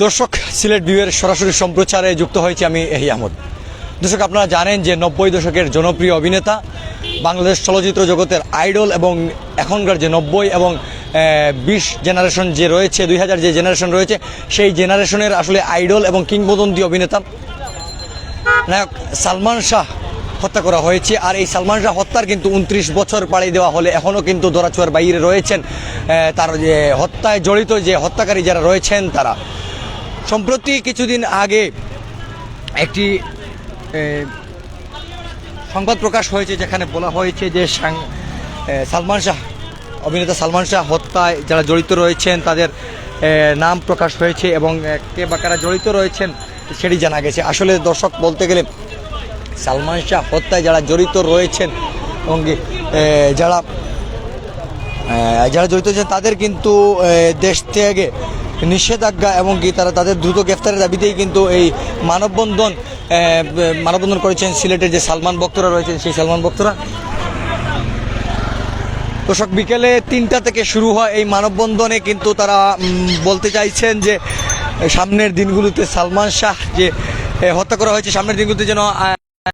দর্শক, সিলেট ভিউয়ের সরাসরি সম্প্রচারে যুক্ত হয়েছে আমি এই আহমদ। দর্শক, আপনারা জানেন যে নব্বই দশকের জনপ্রিয় অভিনেতা, বাংলাদেশ চলচ্চিত্র জগতের আইডল এবং এখনকার যে নব্বই এবং বিশ জেনারেশন যে রয়েছে, দুই হাজার যে জেনারেশন রয়েছে, সেই জেনারেশনের আসলে আইডল এবং কিংবদন্তি অভিনেতা। নায়ক সালমান শাহ হত্যা করা হয়েছে, আর এই সালমান শাহ হত্যার কিন্তু উনত্রিশ বছর পাড়ি দেওয়া হলে এখনও কিন্তু দোরাচুয়ার বাইরে রয়েছেন তার যে হত্যায় জড়িত যে হত্যাকারী যারা রয়েছেন তারা। সম্প্রতি কিছুদিন আগে একটি সংবাদ প্রকাশ হয়েছে যেখানে বলা হয়েছে যে সালমান শাহ, অভিনেতা সালমান শাহ হত্যায় যারা জড়িত রয়েছেন, তাদের নাম প্রকাশ হয়েছে এবং কে বা কারা জড়িত রয়েছেন সেটি জানা গেছে। আসলে দর্শক বলতে গেলে সালমান শাহ হত্যায় যারা জড়িত রয়েছেন এবং যারা যারা জড়িত আছেন তাদের কিন্তু দেশ থেকে নিষেধাজ্ঞা এবং কি তারা তাদের দ্রুত গ্রেফতারের দাবিতেই কিন্তু এই মানববন্ধন মানববন্ধন করেছেন সিলেটের যে সালমান ভক্তরা রয়েছেন, সেই সালমান ভক্তরা। দর্শক, বিকেলে তিনটা থেকে শুরু হয় এই মানববন্ধনে কিন্তু তারা বলতে চাইছেন যে সামনের দিনগুলোতে সালমান শাহ যে হত্যা করা হয়েছে, সামনের দিনগুলোতে যেন